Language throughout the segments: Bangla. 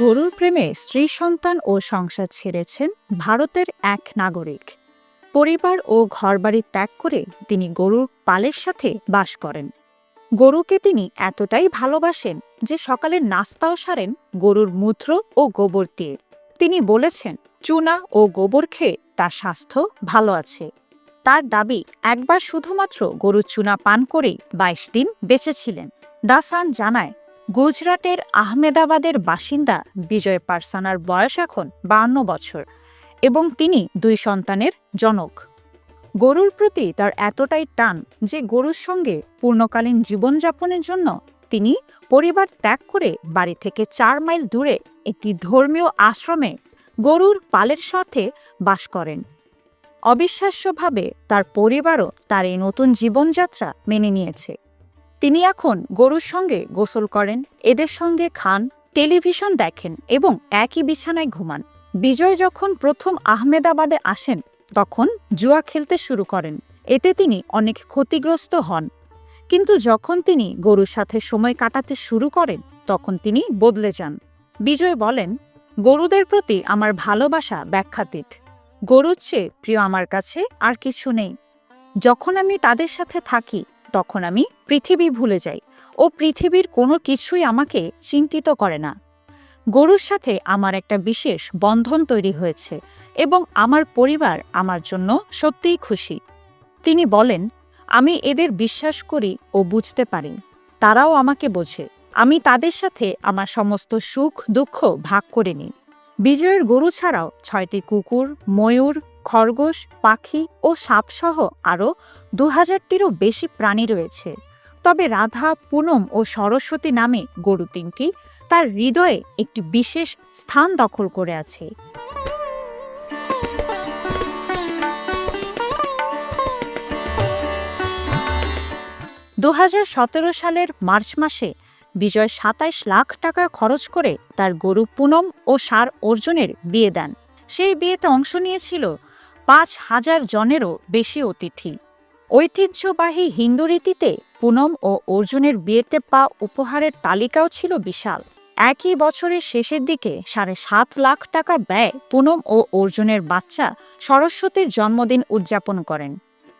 গরুর প্রেমে স্ত্রী সন্তান ও সংসার ছেড়েছেন ভারতের এক নাগরিক। পরিবার ও ঘরবাড়ি ত্যাগ করে তিনি গরুর পালের সাথে বাস করেন। গরুকে তিনি এতটাই ভালোবাসেন যে সকালের নাস্তাও সারেন গরুর মূত্র ও গোবর দিয়ে। তিনি বলেছেন, চুনা ও গোবর খেয়ে তার স্বাস্থ্য ভালো আছে। তার দাবি, একবার শুধুমাত্র গরুর চুনা পান করেই বাইশ দিন বেঁচেছিলেন। দাসান জানায় গুজরাটের আহমেদাবাদের বাসিন্দা বিজয় পারসানার বয়স এখন বান্ন বছর এবং তিনি দুই সন্তানের জনক। গরুর প্রতি তার এতটাই টান যে গরুর সঙ্গে পূর্ণকালীন জীবনযাপনের জন্য তিনি পরিবার ত্যাগ করে বাড়ি থেকে চার মাইল দূরে একটি ধর্মীয় আশ্রমে গরুর পালের সাথে বাস করেন। অবিশ্বাস্যভাবে তার পরিবারও তার এই নতুন জীবনযাত্রা মেনে নিয়েছে। তিনি এখন গরুর সঙ্গে গোসল করেন, এদের সঙ্গে খান, টেলিভিশন দেখেন এবং একই বিছানায় ঘুমান। বিজয় যখন প্রথম আহমেদাবাদে আসেন, তখন জুয়া খেলতে শুরু করেন। এতে তিনি অনেক ক্ষতিগ্রস্ত হন। কিন্তু যখন তিনি গরুর সাথে সময় কাটাতে শুরু করেন, তখন তিনি বদলে যান। বিজয় বলেন, গরুদের প্রতি আমার ভালোবাসা ব্যাখ্যাতীত। গরুর চেয়ে প্রিয় আমার কাছে আর কিছু নেই। যখন আমি তাদের সাথে থাকি তখন আমি পৃথিবী ভুলে যাই ও পৃথিবীর কোনো কিছুই আমাকে চিন্তিত করে না। গরুর সাথে আমার একটা বিশেষ বন্ধন তৈরি হয়েছে এবং আমার পরিবার আমার জন্য সত্যিই খুশি। তিনি বলেন, আমি এদের বিশ্বাস করি ও বুঝতে পারি। তারাও আমাকে বোঝে। আমি তাদের সাথে আমার সমস্ত সুখ দুঃখ ভাগ করে নিই। বিজয়ের গরু ছাড়াও ছয়টি কুকুর, ময়ূর খরগোশ, পাখি ও সাপসহ আরও দু হাজারটিরও বেশি প্রাণী রয়েছে। তবে রাধা, পুনম ও সরস্বতী নামে গরু তিনটি তার হৃদয়ে একটি বিশেষ স্থান দখল করে আছে। দু হাজার সতেরো সালের মার্চ মাসে বিজয় সাতাইশ লাখ টাকা খরচ করে তার গরু পুনম ও সার অর্জুনের বিয়ে দেন। সেই বিয়েতে অংশ নিয়েছিল পাঁচ হাজার জনেরও বেশি অতিথি। ঐতিহ্যবাহী হিন্দু রীতিতে পুনম ও অর্জুনের বিয়েতে পা উপহারের তালিকাও ছিল বিশাল। একই বছরের শেষের দিকে সাড়ে সাত লাখ টাকা ব্যয় পুনম ও অর্জুনের বাচ্চা সরস্বতীর জন্মদিন উদযাপন করেন।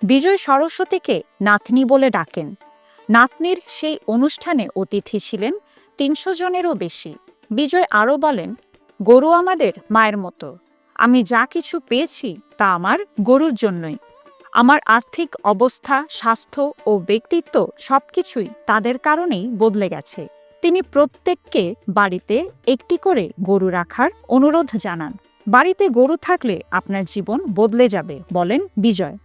বিজয় সরস্বতীকে নাতনি বলে ডাকেন। নাতনির সেই অনুষ্ঠানে অতিথি ছিলেন তিনশো জনেরও বেশি। বিজয় আরও বলেন, গরু আমাদের মায়ের মতো। আমি যা কিছু পেয়েছি তা আমার গরুর জন্যই। আমার আর্থিক অবস্থা, স্বাস্থ্য ও ব্যক্তিত্ব সবকিছুই তাদের কারণেই বদলে গেছে। তিনি প্রত্যেককে বাড়িতে একটি করে গরু রাখার অনুরোধ জানান। বাড়িতে গরু থাকলে আপনার জীবন বদলে যাবে, বলেন বিজয়।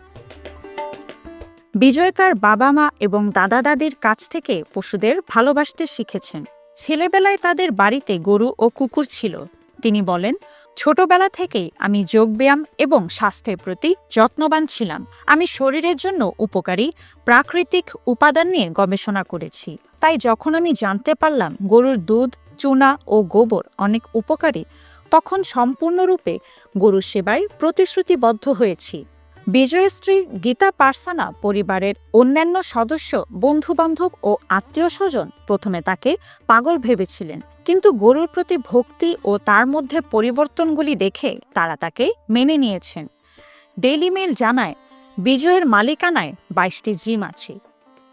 বিজয় তার বাবা মা এবং দাদা দাদির কাছ থেকে পশুদের ভালোবাসতে শিখেছেন। ছেলেবেলায় তাদের বাড়িতে গরু ও কুকুর ছিল। তিনি বলেন ছোটবেলা থেকেই আমি যোগব্যায়াম এবং স্বাস্থ্যের প্রতি যত্নবান ছিলাম। আমি শরীরের জন্য উপকারী প্রাকৃতিক উপাদান নিয়ে গবেষণা করেছি। তাই যখন আমি জানতে পারলাম গরুর দুধ, চুনা ও গোবর অনেক উপকারী, তখন সম্পূর্ণরূপে গরু সেবায় প্রতিশ্রুতিবদ্ধ হয়েছি। বিজয় স্ত্রী গীতা পার্সানা পরিবারের অন্যান্য সদস্য, বন্ধুবান্ধব ও আত্মীয় স্বজন প্রথমে তাকে পাগল ভেবেছিলেন। কিন্তু গরুর প্রতি ভক্তি ও তার মধ্যে পরিবর্তনগুলি দেখে তারা তাকে মেনে নিয়েছেন। ডেইলি মেল জানায়, বিজয়ের মালিকানায় বাইশটি জিম আছে।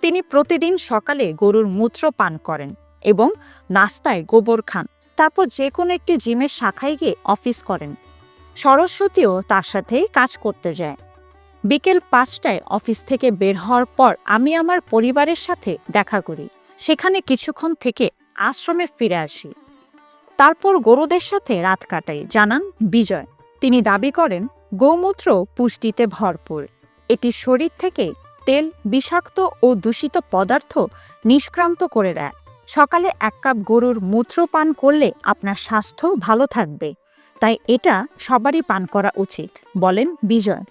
তিনি প্রতিদিন সকালে গরুর মূত্র পান করেন এবং নাস্তায় গোবর খান। তারপর যে কোনো একটি জিমের শাখায় গিয়ে অফিস করেন। সরস্বতীও তার সাথে কাজ করতে যায়। বিকেল পাঁচটায় অফিস থেকে বের হওয়ার পর আমি আমার পরিবারের সাথে দেখা করি। সেখানে কিছুক্ষণ থেকে আশ্রমে ফিরে আসি। তারপর গরুদের সাথে রাত কাটাই, জানান বিজয়। তিনি দাবি করেন, গোমূত্র পুষ্টিতে ভরপুর। এটি শরীর থেকে তেল, বিষাক্ত ও দূষিত পদার্থ নিষ্ক্রান্ত করে দেয়। সকালে এক কাপ গরুর মূত্র পান করলে আপনার স্বাস্থ্য ভালো থাকবে। তাই এটা সবারই পান করা উচিত, বলেন বিজয়।